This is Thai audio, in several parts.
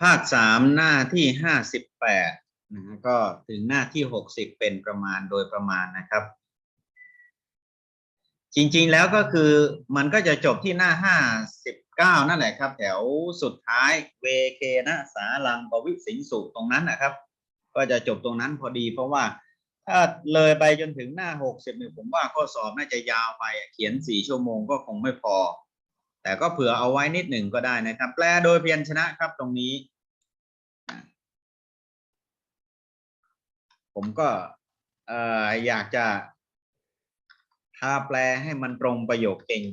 ภาคสามหน้าที่ห้าสิบแปดนะฮะก็ถึงหน้าที่หกสิบเป็นประมาณโดยประมาณนะครับ จริงๆแล้วก็คือมันก็จะจบที่หน้าห้าสิบเก้านั่นแหละครับ แถวสุดท้ายเวเคนะสาลังปวิสิงสุตรงนั้นนะครับ ก็จะจบตรงนั้นพอดีเพราะว่าถ้าเลยไปจนถึงหน้าหกสิบเนี่ยผมว่าข้อสอบน่าจะยาวไปเขียนสี่ชั่วโมงก็คงไม่พอ แต่ก็เผื่อเอาไว้นิดหนึ่งก็ได้นะครับ แปลโดยเพียรชนะครับตรงนี้ ผมก็เอ่ออยากจะพาแปลให้มันตรงประโยคเก่ง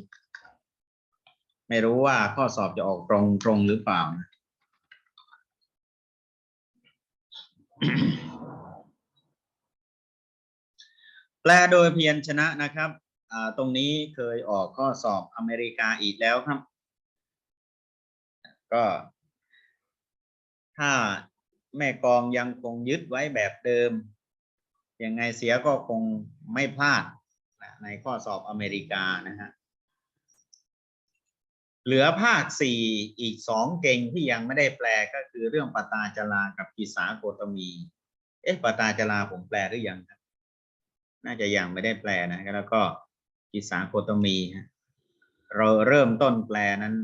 ไม่รู้ว่าข้อสอบจะออกตรงตรงหรือเปล่า แปลโดยเพียรชนะนะครับ ตรงนี้เคยออกข้อสอบอเมริกาอีกแล้วครับ ก็ ถ้าแม่กองยังคงยึดไว้แบบเดิม ยังไงเสียก็คงไม่พลาดในข้อสอบอเมริกานะฮะเหลือภาคสี่อีกสองเก่งที่ยังไม่ได้แปลก็คือเรื่องปตาจลากับกิสาโกตมี เอ๊ะปตาจลาผมแปลหรือยังน่าจะยังไม่ได้แปลนะแล้วก็ กิสาโคตมีฮะเราเริ่มต้นแปลนั้น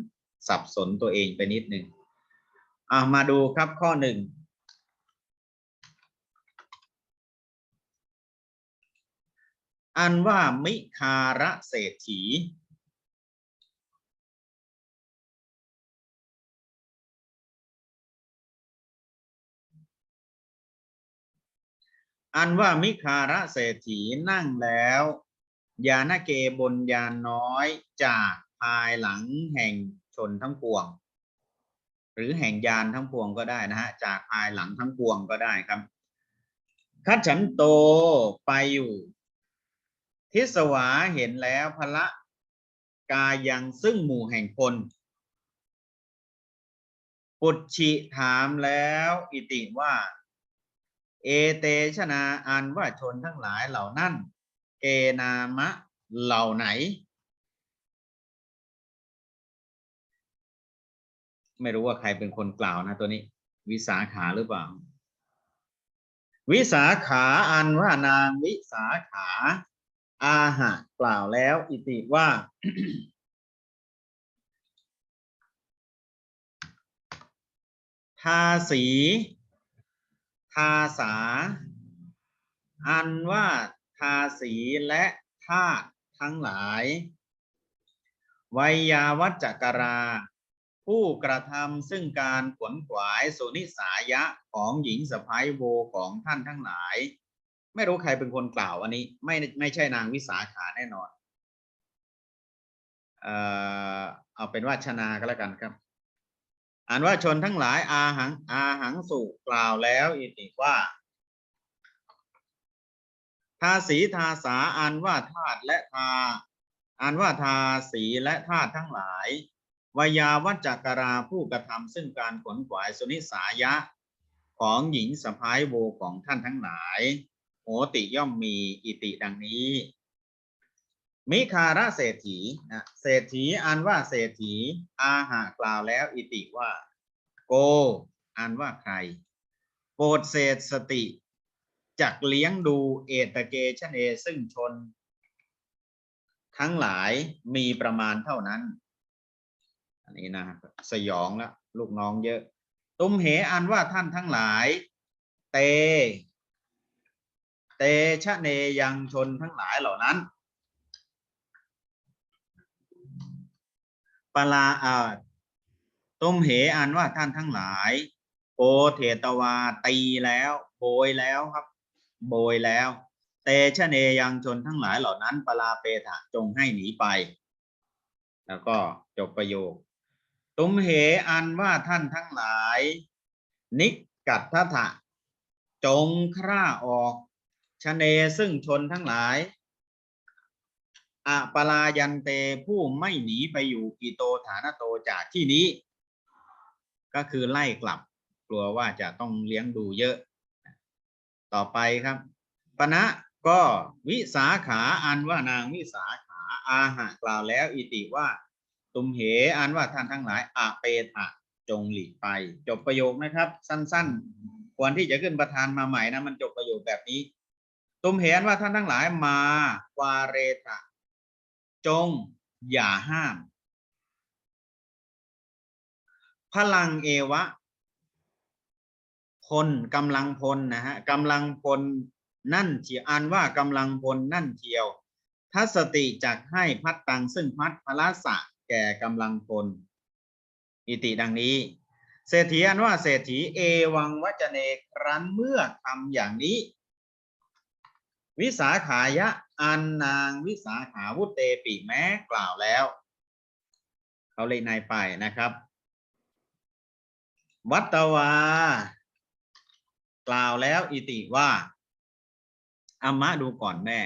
สับสนตัวเองไปนิดหนึ่งอะมาดูครับข้อหนึ่งอันว่ามิคาระเศรษฐี อันว่ามิคาระเศรษฐีนั่งแล้ว ยานเกบนยานน้อยจากภายหลังแห่งชนทั้งปวง หรือแห่งยานทั้งปวงก็ได้นะฮะจากภายหลังทั้งปวงก็ได้ครับคัดฉันโตไปอยู่ ทิสวาเห็นแล้วพละกายังซึ่งหมู่แห่งคนปุจฉิถามแล้วอิติว่า เอเตชนาอันว่าชนทั้งหลายเหล่านั้น เกนามะเหล่าไหน ไม่รู้ว่าใครเป็นคนกล่าวนะตัวนี้ วิสาขาหรือเปล่า วิสาขาอันว่านางวิสาขา อาหะกล่าวแล้ว อิติว่าทาสี ทาสา อันว่า ทาสีและธาตุทั้งหลาย วัยาวัจจกรา ผู้กระทำซึ่งการขวนขวายสุนิสายะของหญิงสะพ้ายโวของท่านทั้งหลาย ไม่รู้ใครเป็นคนกล่าวอันนี้ไม่ไม่ใช่นางวิสาขาแน่นอน เอ่อเอาเป็นว่าชนาก็แล้วกันครับอ่านว่าชนทั้งหลายอาหังอาหังสุกล่าวแล้วอิติว่า ทาสีทาสาอันว่าธาตุและทาอันว่าทาสีและธาตุทั้งหลายวายาวัจจกราผู้กระทำซึ่งการขวนขวายสุนิสายะ ของหญิงสะพ้ายโวของท่านทั้งหลายโหติย่อมมีอิติดังนี้ มิคาระเศรษฐีนะเศรษฐีอันว่าเศรษฐี อาหากล่าวแล้วอิติว่า โก อันว่าใครโปรดเศรษฐสติ จักเลี้ยงดูเอตเกชเนซึ่งชน ทั้งหลายมีประมาณเท่านั้น อันนี้นะสยองล้วลูกน้องเยอะ ตุมเหอันว่าท่านทั้งหลาย เต เตชะเนยังชนทั้งหลายเหล่านั้นปลาอาตุมเหอันว่าท่านทั้งหลายโกเทตวาตีแล้วโบยแล้วครับ โบยแล้ว เตชะเนยังชนทั้งหลายเหล่านั้นปลาเปถะจงให้หนีไป แล้วก็จบประโยค ตุมเหอันว่าท่านทั้งหลาย นิกกัตทะถะจงคร่าออกชะเนซึ่งชนทั้งหลายอะปลายันเตผู้ไม่หนีไปอยู่กิโตฐานโตจากที่นี้ ก็คือไล่กลับ กลัวว่าจะต้องเลี้ยงดูเยอะ ต่อไปครับปณะก็วิสาขาอันว่านางวิสาขาอาหะกล่าวแล้วอิติว่า ตุมเหอันว่าท่านทั้งหลายอาเปทะจงหลีกไป จบประโยคนะครับ สั้นๆ ควรที่จะขึ้นประธานมาใหม่นะมันจบประโยคแบบนี้ ตุมเห็นว่าท่านทั้งหลายมาวาเรตะ จงอย่าห้าม พลังเอวะ พลกำลังพลนะฮะกำลังพลนั่นเทียวอันว่ากำลังพลนั่นเทียว ทัศติจักให้พัดตังซึ่งพัดพละสะแก่กำลังพล อิติดังนี้ เศรษฐีอันว่าเศรษฐีเอวังวัจเนครั้นเมื่อทำอย่างนี้ วิสาขายะอันนางวิสาขาวุเตปิแม้กล่าวแล้ว เขาเลยนายไปนะครับ วัตตวา กล่าวแล้วอิติว่าอามะดูก่อนแม่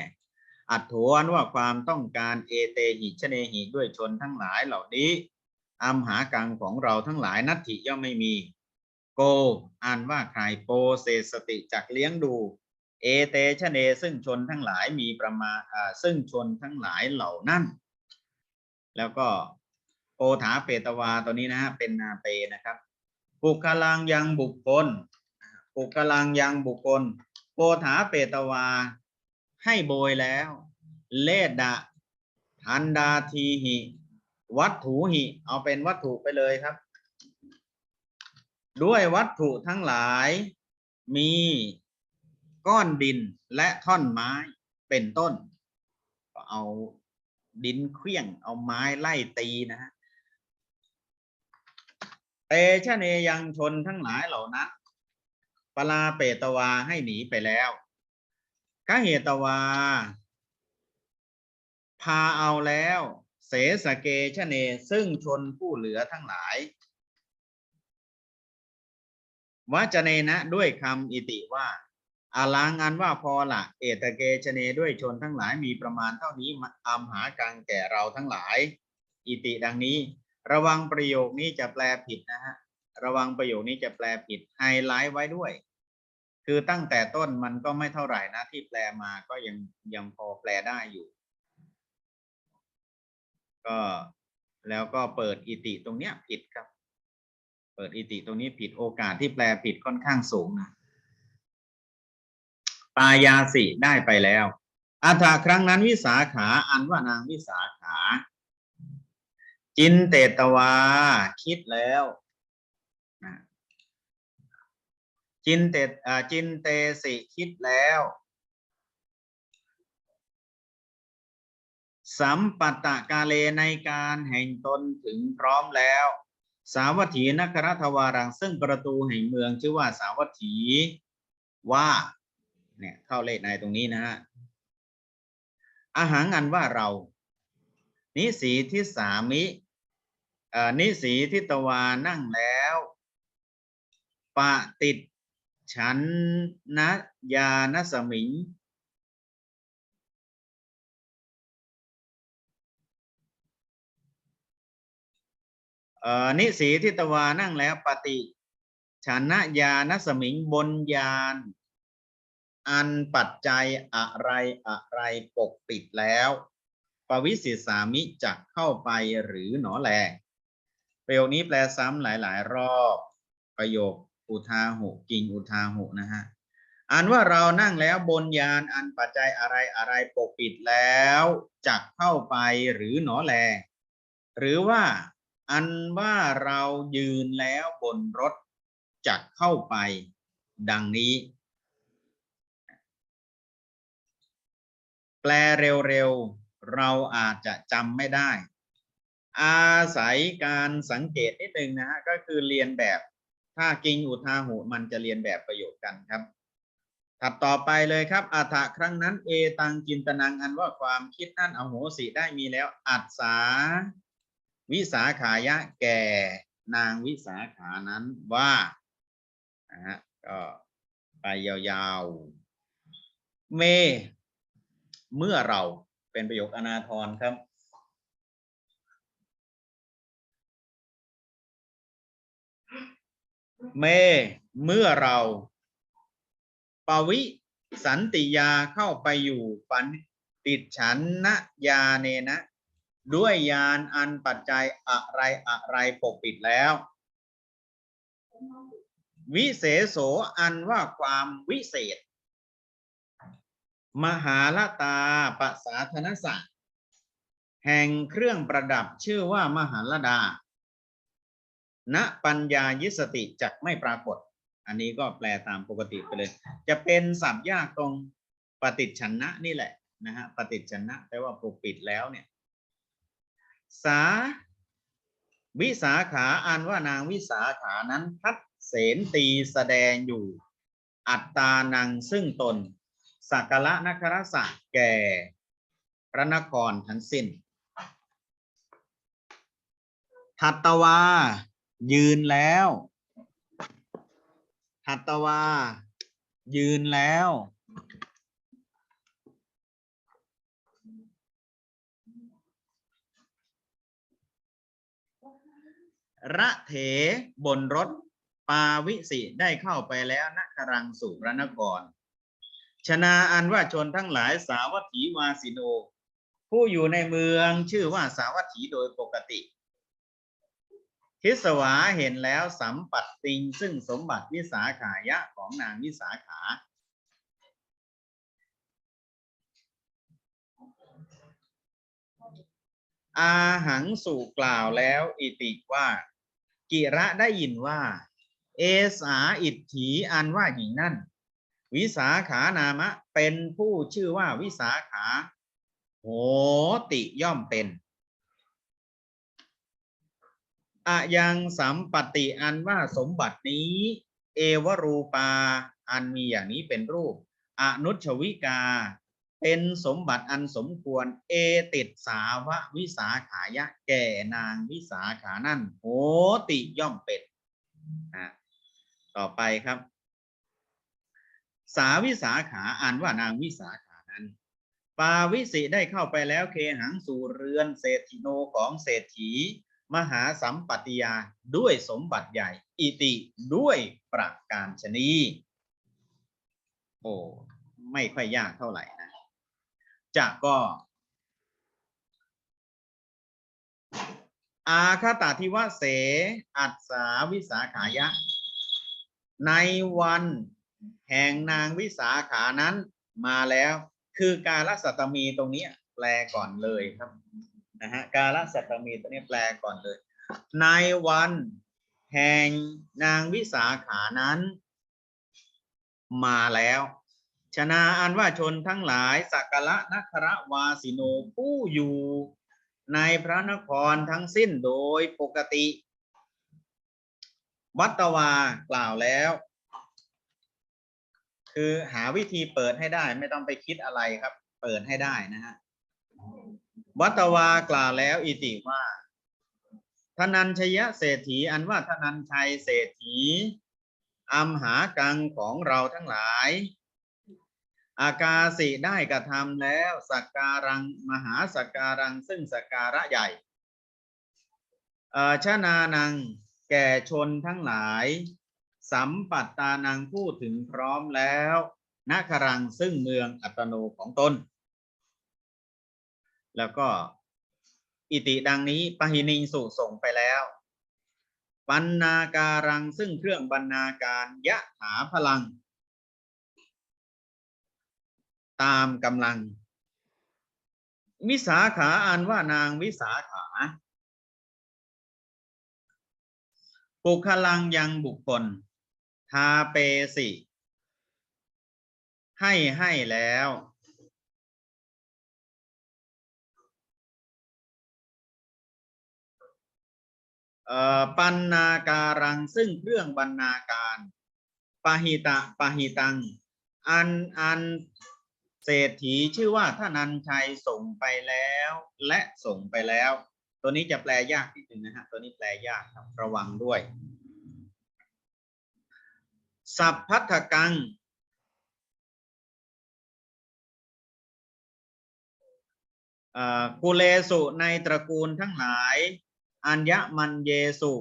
อัดโถอันว่าความต้องการเอเตหิชเนหิด้วยชนทั้งหลายเหล่านี้อัมหากังของเราทั้งหลายนัตถิย่อมไม่มี โกอ่านว่าใครโปเสสติจักเลี้ยงดู เอเตชเนซึ่งชนทั้งหลายมีประมาณอ่าซึ่งชนทั้งหลายเหล่านั้นแล้วก็โปถาเปตวาตัวนี้นะฮะเป็นนาเปนะครับปุกลังยังบุคคล ปุกลังยังบุคคลโปถาเปตวา ให้โบยแล้ว เลดดะทันดาทีหิ วัตถุหิ เอาเป็นวัตถุไปเลยครับ ด้วยวัตถุทั้งหลายมีก้อนดินและท่อนไม้เป็นต้น ก็เอาดินเคลี้ยง เอาไม้ไล่ตีนะฮะเตชะเนยังชนทั้งหลายเหล่านั้น ปลาเปตวาให้หนีไปแล้วกเหตวา พาเอาแล้ว เสสเกชะเน ซึ่งชนผู้เหลือทั้งหลายวจเนนะด้วยคำอิติว่าอาลังอันว่าพอละเอตเกชเนด้วยชนทั้งหลายมีประมาณเท่านี้มาอัมหากังแก่เราทั้งหลาย อิติดังนี้ ระวังประโยคนี้จะแปลผิดนะฮะ ระวังประโยคนี้จะแปลผิดไฮไลท์ไว้ด้วย คือตั้งแต่ต้นมันก็ไม่เท่าไหร่นะที่แปลมาก็ยังยังพอแปลได้อยู่ ก็แล้วก็เปิดอิติตรงเนี้ยผิดครับ เปิดอิติตรงนี้ผิดโอกาสที่แปลผิดค่อนข้างสูงนะปายาสิได้ไปแล้วอัฐาครั้งนั้นวิสาขาอันว่านางวิสาขา จินเตตวา คิดแล้วนะ จินเตจินเตสิคิดแล้ว สัมปัตตกาเลในการแห่งตนถึงพร้อมแล้ว สาวัตถีนครทวารัง ซึ่งประตูแห่งเมืองชื่อว่าสาวัตถีว่าเนี่ยเข้าเลขในตรงนี้นะฮะอาหารอันว่าเรา นิสีทิสามิเอ่อนิสีทิตวานั่งแล้วปะติด ฉันนะยานสมิงอ่อนิสีทิตวานั่งแล้วปฏิชนะยานสมิงบนยาน อันปัจจัยอะไรอะไรปกปิดแล้วปวิสิสามิจะเข้าไปหรือหนอแล ประโยคนี้แปลซ้ำหลาย ๆ รอบประโยค อุทาหุกิงอุทาหุนะฮะอ่านว่าเรานั่งแล้วบนยานอันปัจจัยอะไรอะไรปกปิดแล้วจะเข้าไปหรือหนอแล หรือว่าอันว่าเรายืนแล้วบนรถจะเข้าไป ดังนี้ แปลเร็วๆ เราอาจจะจำไม่ได้ อาศัยการสังเกตนิดนึงนะฮะ ก็คือเรียนแบบ ถ้ากิงอุทาหุมันจะเรียนแบบประโยคกันครับ ถัดต่อไปเลยครับอาถะครั้งนั้น เอตังจินตนังอันว่าความคิดนั่นอโหสิได้มีแล้ว อัศาวิสาขายะแก่นางวิสาขานั้นว่านะฮะก็ไปยาวๆ เม เมื่อเราเป็นประโยคอนาทรครับ เม เมื่อเราปวิสันติยาเข้าไปอยู่ปันติดฉันนะยาเนนะ ด้วยยานอันปัจจัยอะไรอะไรปกปิดแล้ว วิเศษโสอันว่าความวิเศษ มหาลตาปสาธนสักแห่งเครื่องประดับชื่อว่ามหาลดา ณปัญญายิสติจักไม่ปรากฏ อันนี้ก็แปลตามปกติไปเลย จะเป็นสับยากตรงปฏิจฉันนะนี่แหละนะฮะปฏิจฉันนะแปลว่าปกปิดแล้วเนี่ยสาวิสาขาอันว่านางวิสาขานั้นพัดเสนตีแสดงอยู่ อัตตานังซึ่งตนสักกะละนครสะแก่พระนครทั้งสิ้น ทัตตวา ยืนแล้วทัตตวา ยืนแล้ว ระเถบนรถ ปาวิสิได้เข้าไปแล้วนครังสู่พระนคร ชนาอันว่าชนทั้งหลายสาวัตถีวาสิโน ผู้อยู่ในเมืองชื่อว่าสาวัตถีโดยปกติ ทิสวาเห็นแล้วสัมปัตติง ซึ่งสมบัติวิสาขายะของนางวิสาขา อาหังสู่กล่าวแล้วอิติว่า กิระได้ยินว่า เอสาอิทถีอันว่าหญิงนั่น วิสาขานามะเป็นผู้ชื่อว่าวิสาขา โหติย่อมเป็น อยังสัมปติอันว่าสมบัตินี้ เอวรูปาอันมีอย่างนี้เป็นรูป อนุชวิกา เป็นสมบัติอันสมควร เอติดสาวะวิสาขายะ แก่นางวิสาขานั่นโหติย่อมเป็นนะต่อไปครับ สาวิสาขาอ่านว่านางวิสาขานั้น ปาวิสิได้เข้าไปแล้วเคหังสู่เรือนเศรษฐิโนของเศรษฐี มหาสัมปติยาด้วยสมบัติใหญ่ อิติด้วยประการชนีโอ้ไม่ค่อยยากเท่าไหร่นะจะก็ อาคาตาทิวะเส อัสสาวิสาขายะ ในวันแห่งนางวิสาขานั้นมาแล้ว คือกาลสัตมีตรงนี้แปลก่อนเลยครับ นะฮะกาลสัตมีตรงนี้แปลก่อนเลย ในวันแห่งนางวิสาขานั้น มาแล้ว ชนะอันว่าชนทั้งหลายสักกะละนัครวาสิโนผู้อยู่ในพระนครทั้งสิ้นโดยปกติ วัตวากล่าวแล้ว คือหาวิธีเปิดให้ได้ไม่ต้องไปคิดอะไรครับ เปิดให้ได้นะฮะ วัตวากล่าวแล้วอิติว่าธนัญชยเศรษฐีอันว่าธนัญชัยเศรษฐีอัมหากังของเราทั้งหลาย อากาสิได้กระทำแล้วสักการังมหาสักการังซึ่งสักการะใหญ่เอ่อชนานังแก่ชนทั้งหลาย สัมปัตตานังพูดถึงพร้อมแล้วนาครังซึ่งเมืองอัตโนของตน แล้วก็ อิติดังนี้ปหินิงสุส่งไปแล้วปันนาการังซึ่งเครื่องบรรณาการยะถาพลัง ตามกำลัง วิสาขาอันว่านางวิสาขาปุคลังยังบุคคล ทาเปสิ ให้ให้แล้ว ปันนาการังซึ่งเครื่องบรรณาการปหิตะปหิตัง อันอันเศรษฐีชื่อว่าท่านันชัยส่งไปแล้ว และส่งไปแล้ว ตัวนี้จะแปลยากนิดนึงนะฮะตัวนี้แปลยากครับระวังด้วย สัพพัทธกัง กุเลสุในตระกูลทั้งหลาย อัญญมันเยสุ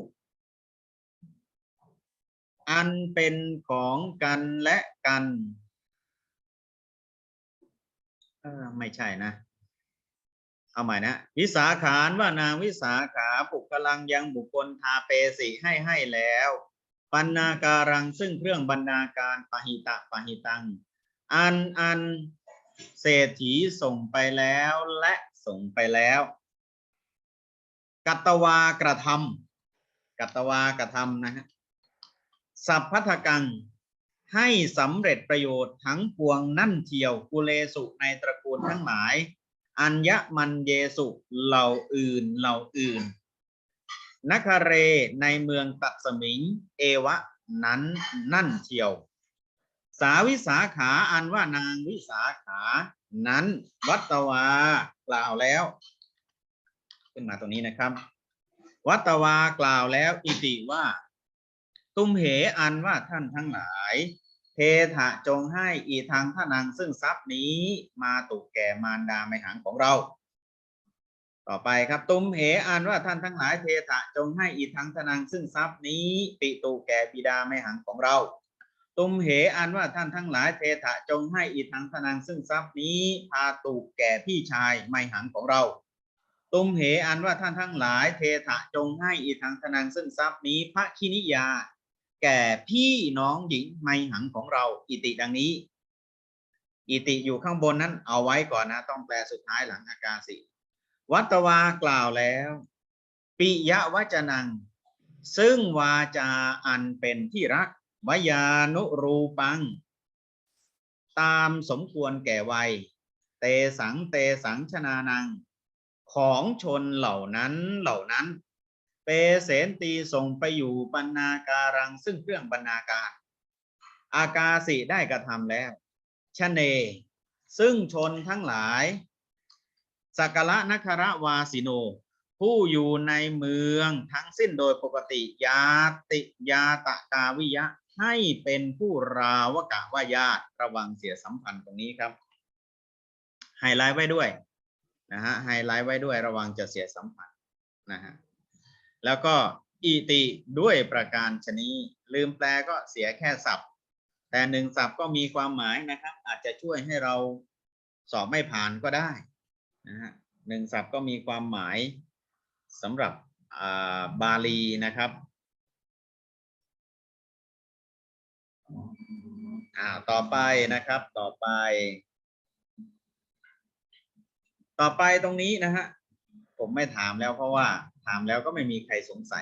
อันเป็นของกันและกันเออไม่ใช่นะ เอาใหม่นะ วิสาขานว่านางวิสาขาปุกกลังยังบุคคลทาเปสิให้ให้แล้วปันนาการังซึ่งเครื่องบรรณาการปหิตะปหิตัง อันอันเศรษฐีส่งไปแล้วและส่งไปแล้ว กัตตวากระทำกัตตวากระทำนะฮะสัพพัทกังให้สำเร็จประโยชน์ทั้งปวงนั่นเทียวกุเลสุในตระกูลทั้งหลาย อัญญมันเยสุเหล่าอื่นเหล่าอื่นนคเรในเมืองตัสมิง เอวะนั้นนั่นเทียว สาวิสาขาอันว่านางวิสาขา นั้นวัตตวากล่าวแล้ว ขึ้นมาตรงนี้นะครับ วัตวากล่าวแล้วอิติว่า ตุมเหอันว่าท่านทั้งหลาย เทถะจงให้อีทางท่านังซึ่งทรัพย์นี้มาตุกแก่มารดาไมหังของเรา ต่อไปครับ ตุมเหอันว่าท่านทั้งหลายเทถะจงให้อีทางทนังซึ่งทรัพย์นี้ปิตุแก่บิดาไมหังของเราตุมเหอันว่าท่านทั้งหลายเทถะจงให้อีทางทนังซึ่งทรัพย์นี้พาตุแก่พี่ชายไม่หังของเรา ตุมเหอันว่าท่านทั้งหลายเทถะจงให้อีทางทนังซึ่งทรัพย์นี้พระคินิยา แก่พี่น้องหญิงไม่หังของเราอิติดังนี้ อิติอยู่ข้างบนนั้นเอาไว้ก่อนนะ ต้องแปลสุดท้ายหลังอากาสิวัตวากล่าวแล้วปิยวจนัง ซึ่งวาจาอันเป็นที่รักวยานุรูปัง ตามสมควรแก่วัย เตสังเตสังชนานัง ของชนเหล่านั้นเหล่านั้น เปเสนตีส่งไปอยู่บรรณาการังซึ่งเครื่องบรรณาการ อากาสิได้กระทำแล้วชะเน ซึ่งชนทั้งหลายสักกะนครวาสิโน ผู้อยู่ในเมืองทั้งสิ้นโดยปกติยาติยาตะกาวิยะให้เป็นผู้ราวกะวายาตระวังเสียสัมพันธ์ตรงนี้ครับไฮไลท์ไว้ด้วย นะฮะไฮไลท์ไว้ด้วยระวังจะเสียสัมพันธ์นะฮะแล้วก็อิติด้วยประการชนีลืมแปลก็เสียแค่ศัพท์ แต่หนึ่งศัพท์ก็มีความหมายนะครับ อาจจะช่วยให้เราสอบไม่ผ่านก็ได้นะฮะหนึ่งศัพท์ก็มีความหมายสำหรับาบาลีนะครับอ่าต่อไปนะครับต่อไป ต่อไปตรงนี้นะฮะผมไม่ถามแล้วเพราะว่าถามแล้วก็ไม่มีใครสงสัย